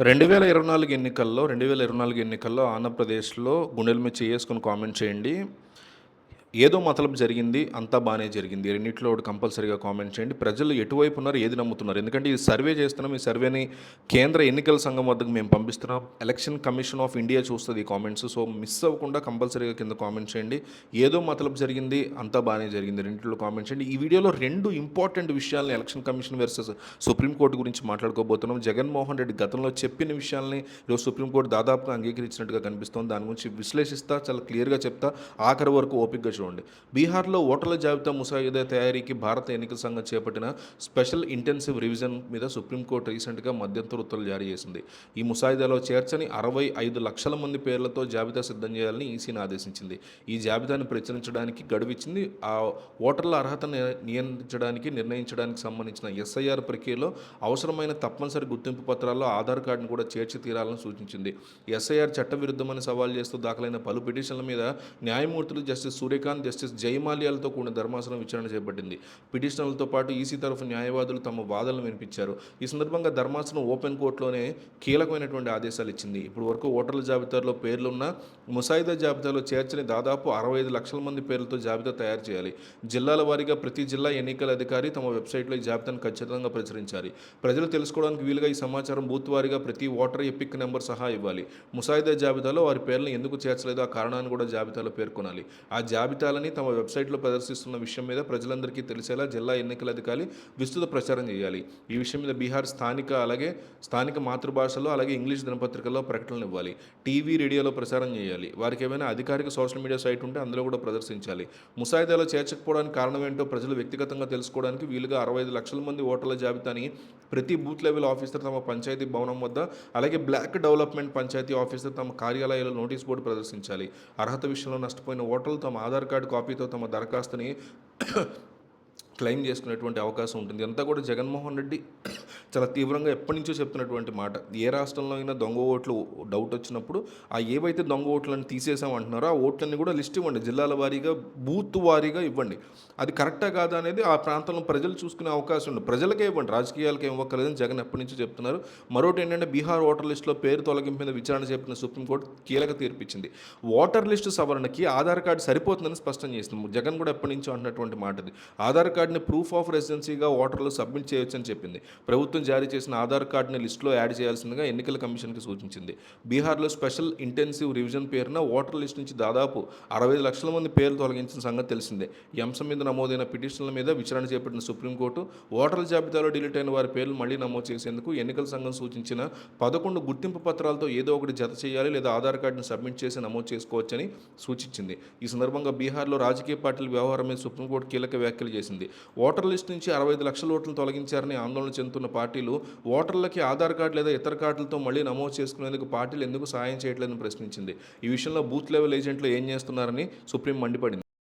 రెండు వేల ఇరవై నాలుగు ఎన్నికల్లో రెండు వేల ఇరవై నాలుగు ఎన్నికల్లో ఆంధ్రప్రదేశ్లో గుండెల మీద చేసుకుని కామెంట్ చేయండి. ఏదో మతలబు జరిగింది అంతా బాగానే జరిగింది. రెండింటిలో ఒకటి కంపల్సరీగా కామెంట్ చేయండి. ప్రజలు ఎటువైపు ఉన్నారు ఏది నమ్ముతున్నారు? ఎందుకంటే ఈ సర్వే చేస్తున్నాం ఈ సర్వేని కేంద్ర ఎన్నికల సంఘం వద్దకు మేము పంపిస్తున్నాం. ఎలక్షన్ కమిషన్ ఆఫ్ ఇండియా చూస్తుంది ఈ కామెంట్స్. సో మిస్ అవ్వకుండా కంపల్సరీగా కింద కామెంట్ చేయండి. ఏదో మతలబు జరిగింది అంతా బాగానే జరిగింది. రెండింటిలో కామెంట్ చేయండి. ఈ వీడియోలో రెండు ఇంపార్టెంట్ విషయాలను ఎలక్షన్ కమిషన్ వర్సెస్ సుప్రీంకోర్టు గురించి మాట్లాడుకోబోతున్నాం. జగన్మోహన్ రెడ్డి గతంలో చెప్పిన విషయాల్ని ఈరోజు సుప్రీంకోర్టు దాదాపుగా అంగీకరించినట్టుగా కనిపిస్తోంది. దాని గురించి విశ్లేషిస్తా చాలా క్లియర్గా చెప్తా. ఆఖరి వరకు ఓపికగా చూడండి. బీహార్లో ఓటర్ల జాబితా ముసాయిదా తయారీకి భారత ఎన్నికల సంఘం చేపట్టిన స్పెషల్ ఇంటెన్సివ్ రివిజన్ మీద సుప్రీంకోర్టు రీసెంట్గా మధ్యంతర ఉత్తర్వులు జారీ చేసింది. ఈ ముసాయిదాలో చేర్చని అరవై ఐదు లక్షల మంది పేర్లతో జాబితా సిద్ధం చేయాలని ఈసీని ఆదేశించింది. ఈ జాబితాను ప్రచురించడానికి గడువిచ్చింది ఆ ఓటర్ల అర్హతను నియంత్రించడానికి నిర్ణయించడానికి సంబంధించిన ఎస్ఐఆర్ ప్రక్రియలో అవసరమైన తప్పనిసరి గుర్తింపు పత్రాల్లో ఆధార్ కార్డును కూడా చేర్చి తీరాలని సూచించింది. ఎస్ఐఆర్ చట్టవిరుద్ధమని సవాల్ చేస్తూ దాఖలైన పలు పిటిషన్ల మీద న్యాయమూర్తులు జస్టిస్ సూర్యకాంత్ జస్టిస్ జయమాల్యాలతో కూడిన ధర్మాసనం విచారణ చేపట్టింది. పిటిషనర్లతో పాటు ఈసీ తరఫు న్యాయవాదులు తమ వాదనలు వినిపించారు. ఈ సందర్భంగా ధర్మాసనం ఓపెన్ కోర్టులోనే కీలకమైనటువంటి ఆదేశాలు ఇచ్చింది. ఇప్పుడు వరకు ఓటర్ల జాబితాలో పేర్లున్న ముసాయిదా జాబితాలో చేర్చని దాదాపు అరవై ఐదు లక్షల మంది పేర్లతో జాబితా తయారు చేయాలి. జిల్లాల వారీగా ప్రతి జిల్లా ఎన్నికల అధికారి తమ వెబ్సైట్లో ఈ జాబితాను ఖచ్చితంగా ప్రచురించాలి. ప్రజలు తెలుసుకోవడానికి వీలుగా ఈ సమాచారం బూత్ వారీగా ప్రతి ఓటర్ ఎపిక్ నెంబర్ సహా ఇవ్వాలి. ముసాయిదా జాబితాలో వారి పేర్లను ఎందుకు చేర్చలేదో ఆ కారణాన్ని కూడా జాబితాలో పేర్కొనాలి. ఆ జాబితా జాబితాలని తమ వెబ్సైట్లో ప్రదర్శిస్తున్న విషయం మీద ప్రజలందరికీ తెలిసేలా జిల్లా ఎన్నికల అధికారి విస్తృత ప్రచారం చేయాలి. ఈ విషయం మీద బీహార్ స్థానిక అలాగే స్థానిక మాతృభాషలో అలాగే ఇంగ్లీష్ దినపత్రికల్లో ప్రకటనలు ఇవ్వాలి. టీవీ రేడియోలో ప్రసారం చేయాలి. వారికి ఏమైనా అధికారిక సోషల్ మీడియా సైట్ ఉంటే అందులో కూడా ప్రదర్శించాలి. ముసాయిదాలో చేర్చకపోవడానికి కారణం ఏంటో ప్రజలు వ్యక్తిగతంగా తెలుసుకోవడానికి వీలుగా అరవై ఐదు లక్షల మంది ఓటర్ల జాబితాని ప్రతి బూత్ లెవెల్ ఆఫీసర్ తమ పంచాయతీ భవనం వద్ద అలాగే బ్లాక్ డెవలప్మెంట్ పంచాయతీ ఆఫీసర్ తమ కార్యాలయాల్లో నోటీస్ బోర్డు ప్రదర్శించాలి. అర్హత విషయంలో నష్టపోయిన ఓటర్లు తమ ఆధార్ కార్డు కాపీతో తమ దరఖాస్తుని క్లెయిమ్ చేసుకునేటువంటి అవకాశం ఉంటుంది. అంతా కూడా జగన్మోహన్ రెడ్డి చాలా తీవ్రంగా ఎప్పటి నుంచో చెప్తున్నటువంటి మాట. ఏ రాష్ట్రంలో అయినా దొంగ ఓట్లు డౌట్ వచ్చినప్పుడు ఆ ఏవైతే దొంగ ఓట్లను తీసేసామంటున్నారో ఆ ఓట్లన్నీ కూడా లిస్ట్ ఇవ్వండి. జిల్లాల వారీగా బూత్ వారీగా ఇవ్వండి. అది కరెక్టా కాదా అనేది ఆ ప్రాంతంలో ప్రజలు చూసుకునే అవకాశం ఉంది. ప్రజలకే ఇవ్వండి. రాజకీయాలకే ఇవ్వక్కర్లేదని జగన్ ఎప్పటి నుంచో చెప్తున్నారు. మరొకటి ఏంటంటే బీహార్ ఓటర్ లిస్టులో పేరు తొలగింపు మీద విచారణ చెప్పిన సుప్రీంకోర్టు కీలక తీర్పిచ్చింది. ఓటర్ లిస్టు సవరణకి ఆధార్ కార్డు సరిపోతుందని స్పష్టం చేసింది. జగన్ కూడా ఎప్పటి నుంచో అంటున్నటువంటి మాట ఇది ఆధార్ కార్డుని ప్రూఫ్ ఆఫ్ రెసిడెన్సీగా ఓటర్లు సబ్మిట్ చేయొచ్చని చెప్పింది. ప్రభుత్వం జారీ చేసిన ఆధార్ కార్డుని లిస్టులో యాడ్ చేయాల్సిందిగా ఎన్నికల కమిషన్కి సూచించింది. బీహార్లో స్పెషల్ ఇంటెన్సివ్ రివిజన్ పేరున ఓటర్ లిస్ట్ నుంచి దాదాపు అరవై లక్షల మంది పేర్లు తొలగించిన సంగతి తెలిసిందే. ఈ అంశం మీద నమోదైన పిటిషన్ల మీద విచారణ చేపట్టిన సుప్రీంకోర్టు ఓటర్ల జాబితాలో డిలీట్ అయిన వారి పేర్లు మళ్ళీ నమోదు చేసేందుకు ఎన్నికల సంఘం సూచించిన పదకొండు గుర్తింపు పత్రాలతో ఏదో ఒకటి జత చేయాలి లేదా ఆధార్ కార్డును సబ్మిట్ చేసి నమోదు చేసుకోవచ్చని సూచించింది. ఈ సందర్భంగా బీహార్లో రాజకీయ పార్టీల వ్యవహారం మీద సుప్రీంకోర్టు కీలక వ్యాఖ్యలు చేసింది. ఓటర్ లిస్ట్ నుంచి అరవై లక్షల ఓట్లను తొలగించారని ఆందోళన చెందుతున్న పార్టీ పార్టీలు ఓటర్లకి ఆధార్ కార్డు లేదా ఇతర కార్డులతో మళ్ళీ నమోదు చేసుకునేందుకు పార్టీలు ఎందుకు సాయం చేయట్లేదని ప్రశ్నించింది. ఈ విషయంలో బూత్ లెవెల్ ఏజెంట్లు ఏం చేస్తున్నారని సుప్రీం మండిపడింది.